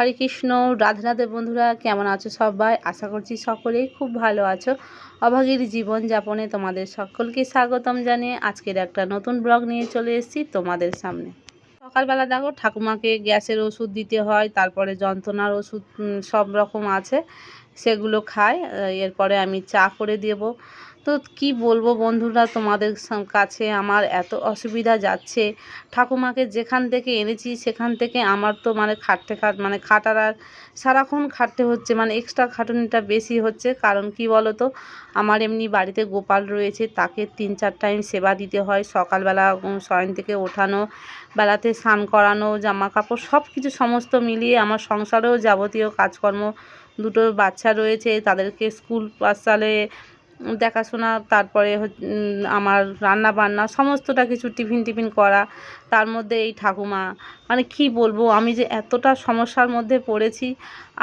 হরে কৃষ্ণ রাধে বন্ধুরা, কেমন আছো সবাই? আশা করছি সকলেই খুব ভালো আছো। অভাগীর জীবনযাপনে তোমাদের সকলকে স্বাগতম জানিয়ে আজকের একটা নতুন ব্লগ নিয়ে চলে এসেছি তোমাদের সামনে। সকালবেলা দেখো, ঠাকুমাকে গ্যাসের ওষুধ দিতে হয়, তারপরে যন্ত্রণার ওষুধ সব রকম আছে, সেগুলো খায়, এরপরে আমি চা করে দেবো। তো কি বলব বন্ধুরা, তোমাদের কাছে আমার এত অসুবিধা যাচ্ছে। ঠাকুমাকে যেখান থেকে এনেছি, সেখান থেকে আমার তো মানে খাটতে খাট মানে খাটার আর সারাক্ষণ খাটতে হচ্ছে মানে এক্সট্রা খাটুনিটা বেশি হচ্ছে। কারণ কি বলো তো আমার এমনি বাড়িতে গোপাল রয়েছে, তাকে তিন চার টাইম সেবা দিতে হয়। সকালবেলা শয়ন থেকে ওঠানো, বেলাতে স্নান করানো জামা কাপড় সব কিছু সমস্ত মিলিয়ে আমার সংসারেও যাবতীয় কাজকর্ম। দুটো বাচ্চা রয়েছে, তাদেরকে স্কুল পাঠশালে দেখাশোনা, তারপরে আমার রান্না বান্না সমস্তটা কিছু টিফিন টিফিন করা, তার মধ্যে এই ঠাকুমা। মানে কি বলব, আমি যে এতটা সমস্যার মধ্যে পড়েছি,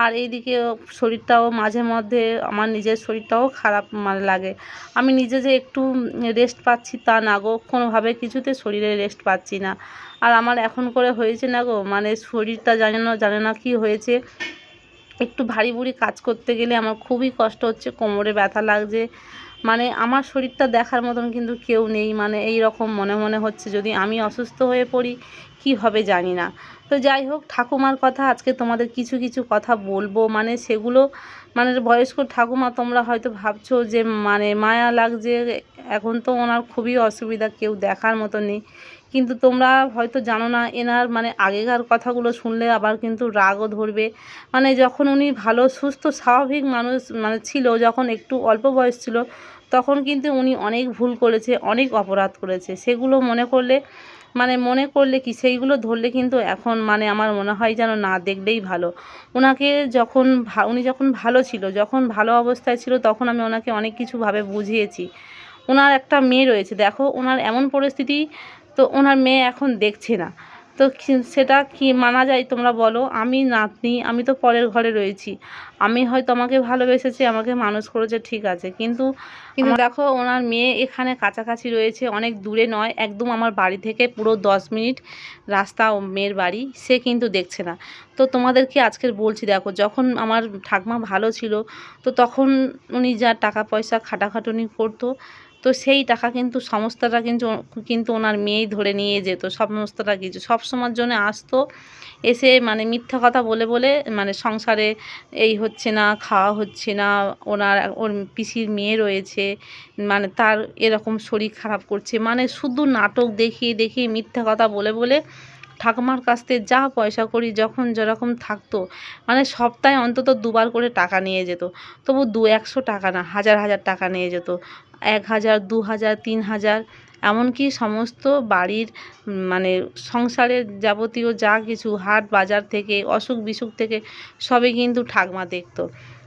আর এইদিকে শরীরটাও মাঝে মধ্যে, আমার নিজের শরীরটাও খারাপ মানে লাগে। আমি নিজে যে একটু রেস্ট পাচ্ছি তা না গো, কোনোভাবে কিছুতে শরীরে রেস্ট পাচ্ছি না। আর আমার এখন করে হয়েছে না গো মানে শরীরটা জানে না জানে না কি হয়েছে। একটু ভারী ভুরি কাজ করতে গেলে আমার খুবই কষ্ট হচ্ছে, কোমরে ব্যথা লাগছে। মানে আমার শরীরটা দেখার মতন কিন্তু কেউ নেই মানে এই রকম মনে মনে হচ্ছে, যদি আমি অসুস্থ হয়ে পড়ি, কি হবে জানি না। তো যাই হোক, ঠাকুমার কথা আজকে তোমাদের কিছু কিছু কথা বলব মানে সেগুলো মানে বয়স্ক ঠাকুমা তোমরা হয়তো ভাবছ যে মানে মায়া লাগছে, এখন তো ওনার খুবই অসুবিধা, কেউ দেখার মতো নেই। কিন্তু তোমরা হয়তো জানো না, এনার মানে আগেকার কথাগুলো শুনলে আবার কিন্তু রাগও ধরবে। মানে যখন উনি ভালো, সুস্থ, স্বাভাবিক মানুষ মানে ছিল, যখন একটু অল্প বয়স ছিল, তখন কিন্তু উনি অনেক ভুল করেছে, অনেক অপরাধ করেছে। সেগুলো মনে করলে মানে মনে করলে কি, সেইগুলো ধরলে কিন্তু এখন মানে আমার মনে হয় যেন না দেখলেই ভালো। ওনাকে যখন উনি যখন ভালো ছিল, যখন ভালো অবস্থায় ছিল, তখন আমি ওনাকে অনেক কিছুভাবে বুঝিয়েছি। ওনার একটা মেয়ে রয়েছে, দেখো ওনার এমন পরিস্থিতি তো ওনার মেয়ে এখন দেখছে না। তো সেটা কি মানা যায় তোমরা বলো? আমি নাতনি আমি তো পরের ঘরে রয়েছি। আমি হয়তো আমাকে ভালোবেসেছে আমাকে মানুষ করেছে ঠিক আছে। কিন্তু কিন্তু দেখো ওনার মেয়ে এখানে কাছাকাছি রয়েছে অনেক দূরে নয় একদম আমার বাড়ি থেকে পুরো দশ মিনিট রাস্তা ও মেয়ের বাড়ি সে কিন্তু দেখছে না। তো তোমাদেরকে আজকের বলছি দেখো যখন আমার ঠাকমা ভালো ছিল তো তখন উনি যা টাকা পয়সা খাটাখাটুনি করতো তো সেই টাকা কিন্তু সমস্তটা কিন্তু কিন্তু ওনার মেয়েই ধরে নিয়ে যেত সমস্তটা কিছু। সব সময়ের জন্য আসতো, এসে মানে মিথ্যা কথা বলে বলে মানে সংসারে এই হচ্ছে না, খাওয়া হচ্ছে না, ওনার ওর পিসির মেয়ে রয়েছে মানে তার এরকম শরীর খারাপ করছে মানে শুধু নাটক দেখিয়ে দেখিয়ে মিথ্যা কথা বলে বলে ঠাকুমার কাছ থেকে যা পয়সা করি, যখন যেরকম থাকতো মানে সপ্তাহে অন্তত দুবার করে টাকা নিয়ে যেত। তবু দু একশো টাকা না, হাজার হাজার টাকা নিয়ে যেত। এক হাজার, দু হাজার, তিন হাজার, এমনকি সমস্ত বাড়ির মানে সংসারের যাবতীয় যা কিছু, হাট বাজার থেকে, অসুখ বিসুখ থেকে, সবই কিন্তু ঠাকমা দেখতো।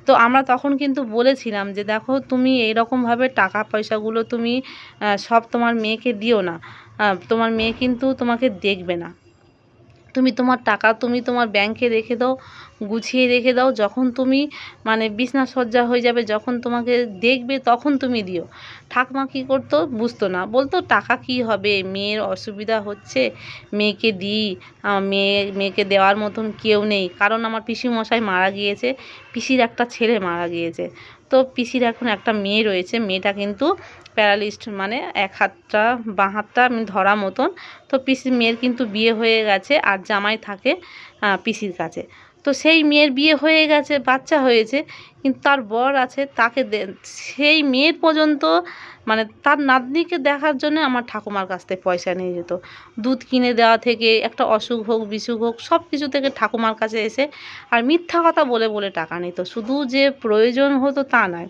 তো আমরা তখন কিন্তু বলেছিলাম যে, দেখো, তুমি এইরকমভাবে টাকা পয়সাগুলো তুমি সব তোমার মেয়েকে দিও না। তোমার মেয়ে কিন্তু তোমাকে দেখবে না। তুমি তোমার টাকা তুমি তোমার ব্যাংকে রেখে দাও, গুছিয়ে রেখে দাও, যখন তুমি মানে বিছনা সজ্জা হয়ে যাবে, যখন তোমাকে দেখবে তখন তুমি দিও। ঠাকমা কী করতো? বুঝতো না। বলতো, টাকা কি হবে? মেয়ের অসুবিধা হচ্ছে, মেয়েকে দিই। মেয়ে, মেয়েকে দেওয়ার মতন কেউ নেই। কারণ আমার পিসি মশাই মারা গিয়েছে, পিসির একটা ছেলে মারা গিয়েছে। তো পিসির এখন একটা মেয়ে রয়েছে, মেয়েটা কিন্তু প্যারালিস্ট মানে এক হাতটা বাঁ হাতটা ধরা মতন। তো পিসির মেয়ের কিন্তু বিয়ে হয়ে গেছে আর জামাই থাকে পিসির কাছে। তো সেই মেয়ের বিয়ে হয়ে গেছে, বাচ্চা হয়েছে, কিন্তু তার বর আছে তাকে সেই মেয়ের পর্যন্ত মানে তার নাতনিকে দেখার জন্য আমার ঠাকুমার কাছ থেকে পয়সা নিয়ে যেত। দুধ কিনে দেওয়া থেকে, একটা অসুখ হোক, বিসুখ হোক, সব কিছু থেকে ঠাকুমার কাছে এসে আর মিথ্যা কথা বলে বলে টাকা নিত। শুধু যে প্রয়োজন হতো তা নয়।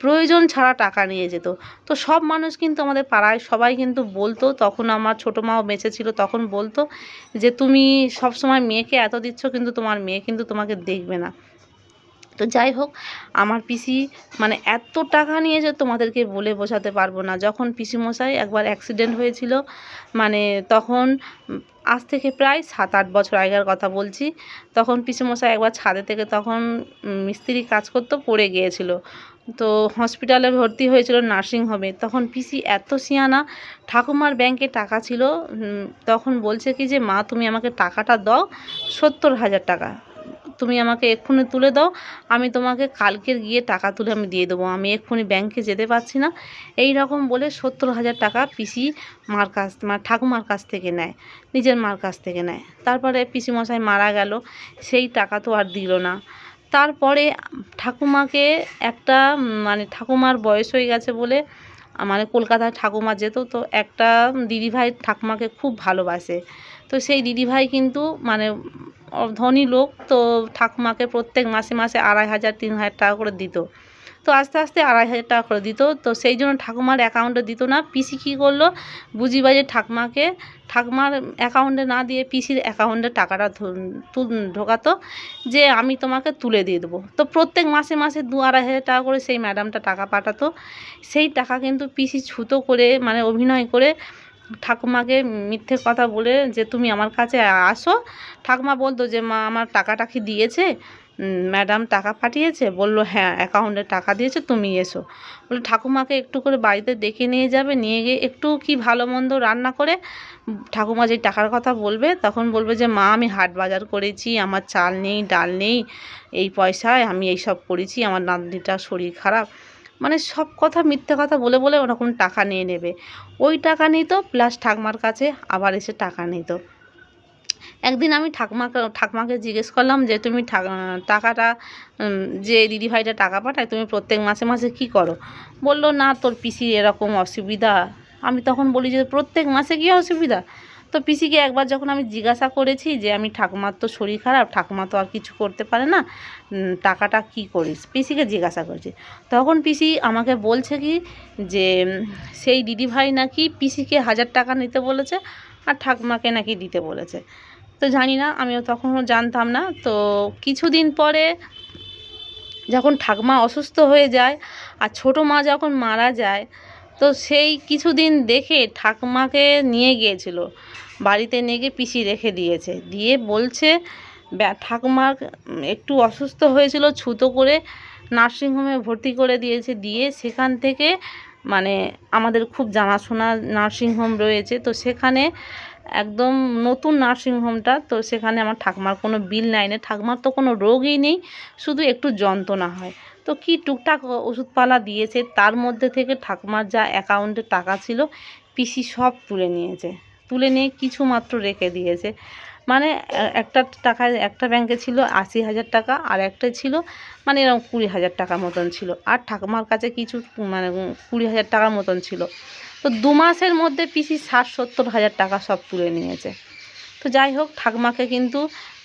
প্রয়োজন ছাড়া টাকা নিয়ে যেত। তো সব মানুষ কিন্তু আমাদের পাড়ায় সবাই কিন্তু বলতো, তখন আমার ছোটো মাও বেঁচে ছিল, তখন বলতো যে, তুমি সবসময় মেয়েকে এত দিচ্ছ, কিন্তু তোমার মেয়ে কিন্তু তোমাকে দেখবে না। তো যাই হোক, আমার পিসি মানে এত টাকা নিয়েছে তোমাদেরকে বলে বোঝাতে পারব না। যখন পিসিমশাই একবার অ্যাক্সিডেন্ট হয়েছিল মানে তখন আজ থেকে প্রায় সাত আট বছর আগের কথা বলছি, তখন পিসিমশাই একবার ছাদে থেকে তখন মিস্ত্রি কাজ করতো পড়ে গিয়েছিল। তো হসপিটালে ভর্তি হয়েছিল নার্সিং হোমে তখন পিসি এত সিয়ানা, ঠাকুমার ব্যাংকে টাকা ছিল তখন বলছে কি যে, মা, তুমি আমাকে টাকাটা দাও, সত্তর হাজার টাকা। তুমি আমাকে এক্ষুনি তুলে দাও। আমি তোমাকে কালকের গিয়ে টাকা তুলে আমি দিয়ে দেবো। আমি এক্ষুনি ব্যাংকে যেতে পারছি না। এই রকম বলে সত্তর হাজার টাকা পিসি মার কাছ মানে ঠাকুমার কাছ থেকে নেয়। নিজের মার কাছ থেকে নেয়। তারপরে পিসিমশাই মারা গেল। সেই টাকা তো আর দিল না। তারপরে ঠাকুমাকে একটা মানে ঠাকুমার বয়স হয়ে গেছে বলে মানে কলকাতায় ঠাকুমা যেত, তো একটা দিদিভাই ঠাকুমাকে খুব ভালোবাসে। তো সেই দিদিভাই কিন্তু মানে ধনী লোক, তো ঠাকুমাকে প্রত্যেক মাসে মাসে আড়াই হাজার, তিন হাজার টাকা করে দিত। তো আস্তে আস্তে আড়াই হাজার টাকা করে দিত। তো সেই জন্য ঠাকুমার অ্যাকাউন্টে দিত না। পিসি কী করল? বুঝি বাজে ঠাকুমাকে, ঠাকুমার অ্যাকাউন্টে না দিয়ে পিসির অ্যাকাউন্টে টাকাটা ঢোকাতো যে আমি তোমাকে তুলে দিয়ে দেবো। তো প্রত্যেক মাসে মাসে দু আড়াই হাজার টাকা করে সেই ম্যাডামটা টাকা পাঠাতো। সেই টাকা কিন্তু পিসি ছুতো করে মানে অভিনয় করে ঠাকুমাকে মিথ্যে কথা বলে যে তুমি আমার কাছে আসো। ঠাকুমা বলতো যে, মা, আমার টাকাটা কি দিয়েছে? ম্যাডাম টাকা পাঠিয়েছে। বলল হ্যাঁ অ্যাকাউন্টে টাকা দিয়েছে, তুমি এসো। বলে ঠাকুমাকে একটু করে বাড়িতে ডেকে নিয়ে যাবে, নিয়ে গিয়ে একটু কি ভালো মন্দ রান্না করে। ঠাকুমা যে টাকার কথা বলবে, তখন বলবে যে, মা, আমি হাট বাজার করেছি, আমার চাল নেই, ডাল নেই, এই পয়সায় আমি এই সব করেছি, আমার নাতনিটার শরীর খারাপ। মানে সব কথা মিথ্যে কথা বলে বলে ওরকম টাকা নিয়ে নেবে। ওই টাকা নিত প্লাস ঠাকুমার কাছে আবার এসে টাকা নিত। একদিন আমি ঠাকুমাকে ঠাকুমাকে জিজ্ঞেস করলাম যে, তুমি টাকাটা যে দিদিভাইটা টাকা পাঠায়, তুমি প্রত্যেক মাসে মাসে কি করো? বলল, না, তোর পিসির এরকম অসুবিধা। আমি তখন বলি যে, প্রত্যেক মাসে কি অসুবিধা? তো পিসিকে একবার যখন আমি জিজ্ঞাসা করেছি যে, আমি ঠাকুমার তো শরীর খারাপ, ঠাকুমা তো আর কিছু করতে পারে না টাকাটা কি করিস? পিসিকে জিজ্ঞাসা করেছি। তখন পিসি আমাকে বলছে কি যে সেই দিদিভাই নাকি পিসিকে হাজার টাকা নিতে বলেছে আর ঠাকুমাকে নাকি দিতে বলেছে। তো জানি না, আমিও তখনও জানতাম না। তো কিছুদিন পরে যখন ঠাকুমা অসুস্থ হয়ে যায় আর ছোটো মা যখন মারা যায় তো সেই কিছুদিন দেখে ঠাকুমাকে নিয়ে গিয়েছিল। বাড়িতে নিয়ে গিয়ে পিসি রেখে দিয়েছে। দিয়ে বলছে ঠাকুমার একটু অসুস্থ হয়েছিল, ছুতো করে নার্সিংহোমে ভর্তি করে দিয়েছে। দিয়ে সেখান থেকে মানে আমাদের খুব জানাশোনা নার্সিংহোম রয়েছে। তো সেখানে একদম নতুন নার্সিংহোমটা তো সেখানে আমার ঠাকুমার কোনো বিল নেয় না ঠাকুমার তো কোনো রোগই নেই, শুধু একটু যন্ত্রণা হয়। তো কি টুকটাক ওষুধপালা দিয়েছে, তার মধ্যে থেকে ঠাকুমার যা অ্যাকাউন্টে টাকা ছিল, পিসি সব তুলে নিয়েছে। তুলে নিয়ে কিছু মাত্র রেখে দিয়েছে। মানে একটা টাকায় একটা ব্যাংকে ছিল আশি হাজার টাকা, আর একটা ছিল মানে এরকম কুড়ি হাজার টাকা মতন ছিল। আর ঠাকুমার কাছে কিছু মানে কুড়ি হাজার টাকার মতন ছিল। তো দু মাসের মধ্যে পিসি ষাট সত্তর হাজার টাকা সব তুলে নিয়েছে। তো যাই হোক, ঠাকুমাকে কিন্তু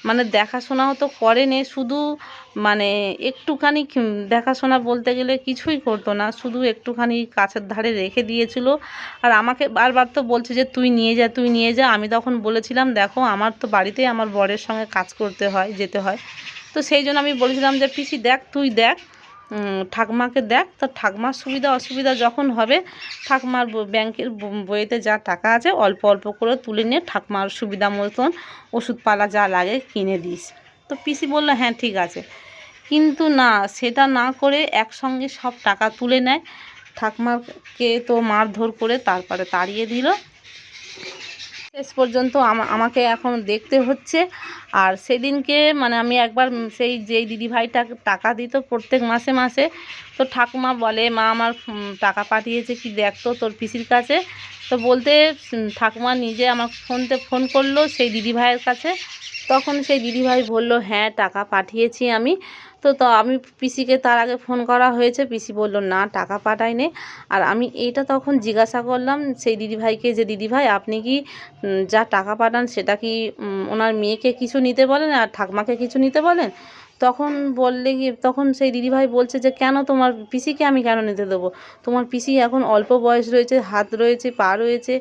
মানে দেখাশোনাও তো করেনি, শুধু মানে একটুখানি দেখাশোনা বলতে গেলে কিছুই করতো না, শুধু একটুখানি কাছের ধারে রেখে দিয়েছিল। আর আমাকে বারবার তো বলছে যে, তুই নিয়ে যা, তুই নিয়ে যা। আমি তখন বলেছিলাম, দেখো, আমার তো বাড়িতেই আমার বরের সঙ্গে কাজ করতে হয়, যেতে হয়। তো সেই জন্য আমি বলেছিলাম যে, পিসি, দেখ, তুই দেখ। ঠাকুমাকে দেখ, তো ঠাকুমার সুবিধা, অসুবিধা যখন হবে, ঠাকুমার ব্যাংকের ব- বইয়েতে যা টাকা আছে, অল্প অল্প করে তুলে নিয়ে ঠাকুমার সুবিধা মতন ওষুধপালা যা লাগে কিনে দিস। তো পিসি বলল হ্যাঁ ঠিক আছে। কিন্তু না, সেটা না করে একসঙ্গে সব টাকা তুলে নেয়। ঠাকুমাকে তো মারধর করে তারপরে তাড়িয়ে দিল। শেষ পর্যন্ত আমা- আমাকে এখন দেখতে হচ্ছে। আর সেদিনকে মানে আমি একবার সেই যেই দিদিভাইটা টাকা দিত প্রত্যেক মাসে মাসে, তো ঠাকুমা বলে, মা, আমার টাকা পাঠিয়েছে কি দেখতো তোর পিসির কাছে। তো বলতে ঠাকুমা নিজে আমার ফোনতে ফোন করল সেই দিদিভাইয়ের কাছে। তখন সেই দিদিভাই বলল হ্যাঁ টাকা পাঠিয়েছি আমি। তো তো আমি পিসিকে তার আগে ফোন করা হয়েছে। পিসি বলল, না, টাকা পাঠায়নি আর আমি এইটা তখন জিজ্ঞাসা করলাম, সেই দিদিভাইকে যে দিদিভাই, আপনি কি যা টাকা পাঠান, সেটা কি ওনার মেয়েকে কিছু নিতে বলেন আর ঠাকমাকে কিছু নিতে বলেন? তখন বললে কি তখন সেই দিদিভাই বলছে যে, কেন তোমার পিসিকে আমি কেন নিতে দেবো? তোমার পিসি এখন অল্প বয়স রয়েছে, হাত রয়েছে, পা রয়েছে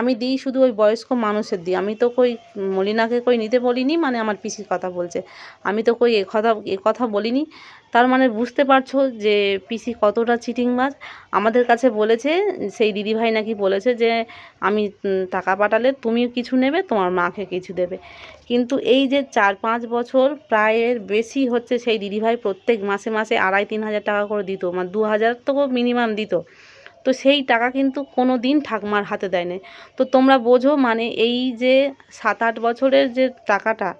আমি দিই শুধু ওই বয়স্ক মানুষের দিই। আমি তো কই মলিনাকে কই নিতে বলিনি মানে আমার পিসির কথা বলছে। আমি তো কই এ কথা এ কথা বলিনি। তার মানে বুঝতে পারছ যে, পিসি কতটা চিটিংবাজ। আমাদের কাছে বলেছে, সেই দিদিভাই নাকি বলেছে যে, আমি টাকা পাঠালে তুমিও কিছু নেবে, তোমার মাকে কিছু দেবে। কিন্তু এই যে চার পাঁচ বছর প্রায় এর বেশি হচ্ছে সেই দিদিভাই প্রত্যেক মাসে মাসে আড়াই তিন হাজার টাকা করে দিত মানে দু হাজার তো মিনিমাম দিত। তো সেই টাকা কিন্তু কোনো দিন ঠাকমার হাতে দেয়নি। তো তোমরা বোঝো মানে এই যে সাত আট বছরের যে টাকাটা,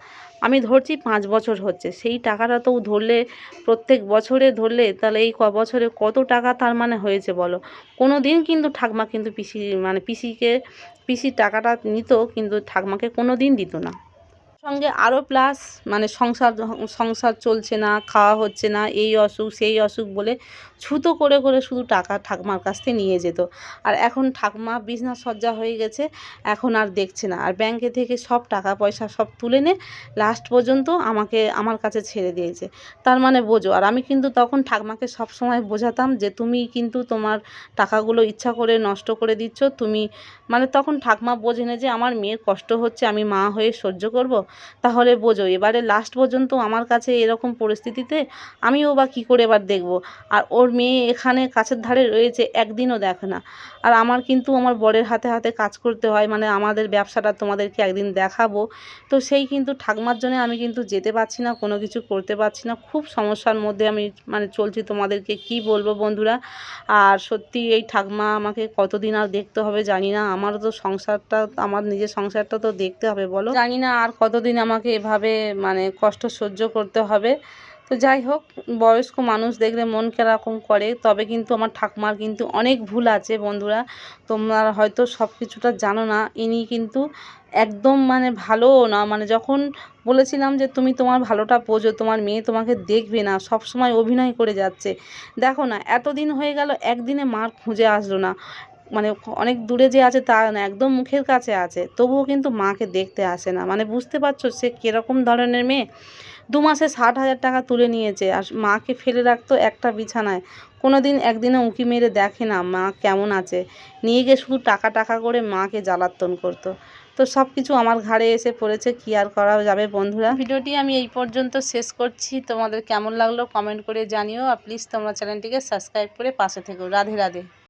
আমি ধরছি পাঁচ বছর হচ্ছে, সেই টাকাটা তো ধরলে, প্রত্যেক বছরে ধরলে, তাহলে এই ক বছরে কত টাকা তার মানে হয়েছে বলো? কোনো দিন কিন্তু ঠাকমা কিন্তু পিসি মানে পিসিকে, পিসির টাকাটা নিত, কিন্তু ঠাকমাকে কোনো দিন দিত না। সঙ্গে আরও প্লাস মানে সংসার সংসার চলছে না, খাওয়া হচ্ছে না, এই অসুখ, সেই অসুখ বলে ছুতো করে করে শুধু টাকা ঠাকমার কাছ থেকে নিয়ে যেত। আর এখন ঠাকমা বিছনা সজ্জা হয়ে গেছে, এখন আর দেখছে না। আর ব্যাংকে থেকে সব টাকা পয়সা সব তুলে নে লাস্ট পর্যন্ত আমাকে, আমার কাছে ছেড়ে দিয়েছে। তার মানে বোঝো, আর আমি কিন্তু তখন ঠাকমাকে সব সময় বোঝাতাম যে তুমি কিন্তু তোমার টাকাগুলো ইচ্ছা করে নষ্ট করে দিচ্ছ, তুমি মানে তখন ঠাকমা বোঝে না যে আমার মেয়ের কষ্ট হচ্ছে, আমি মা হয়ে সহ্য করব। তাহলে বোঝো, এবারে লাস্ট পর্যন্ত আমার কাছে এরকম পরিস্থিতিতে আমিও বা কী করে এবার দেখব? আর ওর মেয়ে এখানে কাছের ধারে রয়েছে, একদিনও দেখে না। আর আমার কিন্তু আমার বরের হাতে হাতে কাজ করতে হয় মানে আমাদের ব্যবসাটা তোমাদেরকে একদিন দেখাবো। তো সেই কিন্তু ঠাকমার জন্য আমি কিন্তু যেতে পারছি না, কোনো কিছু করতে পারছি না। খুব সমস্যার মধ্যে আমি মানে চলছি তোমাদেরকে কি বলব বন্ধুরা? আর সত্যি এই ঠাকমা আমাকে কতদিন আর দেখতে হবে জানি না। আমারও তো সংসারটা, আমার নিজের সংসারটা তো দেখতে হবে, বলো? জানি না আর কতদিন আমাকে এভাবে মানে কষ্ট সহ্য করতে হবে। তো যাই হোক, বয়স্ক মানুষ দেখলে মন কেরকম করে, তবে কিন্তু আমার ঠাকুমার কিন্তু অনেক ভুল আছে বন্ধুরা। তোমরা হয়তো সব কিছুটা জানো না, ইনি কিন্তু একদম মানে ভালোও না। মানে যখন বলেছিলাম যে, তুমি তোমার ভালোটা বোঝো, তোমার মেয়ে তোমাকে দেখবে না সব সময় অভিনয় করে যাচ্ছে। দেখো না, এতদিন হয়ে গেল, একদিনে মার খুঁজে আসলো না। অনেক দূরে যে আছে তা না, একদম মুখের কাছে আছে। তবুও কিন্তু মাকে দেখতে আসে না। মানে বুঝতে পারছ সে কীরকম ধরনের মেয়ে? দু মাসে ষাট হাজার টাকা তুলে নিয়েছে। আর মাকে ফেলে রাখতো একটা বিছানায়। কোনো দিন একদিনে উঁকি মেরে দেখে না মা কেমন আছে। নিয়ে গিয়ে শুধু টাকা টাকা করে মাকে জ্বালাতন করতো। তো সব কিছু আমার ঘাড়ে এসে পড়েছে। কী আর করা যাবে বন্ধুরা? ভিডিওটি আমি এই পর্যন্ত শেষ করছি। তোমাদের কেমন লাগল কমেন্ট করে জানিও। আর প্লিজ তোমরা চ্যানেলটিকে সাবস্ক্রাইব করে পাশে থেকো। রাধে রাধে।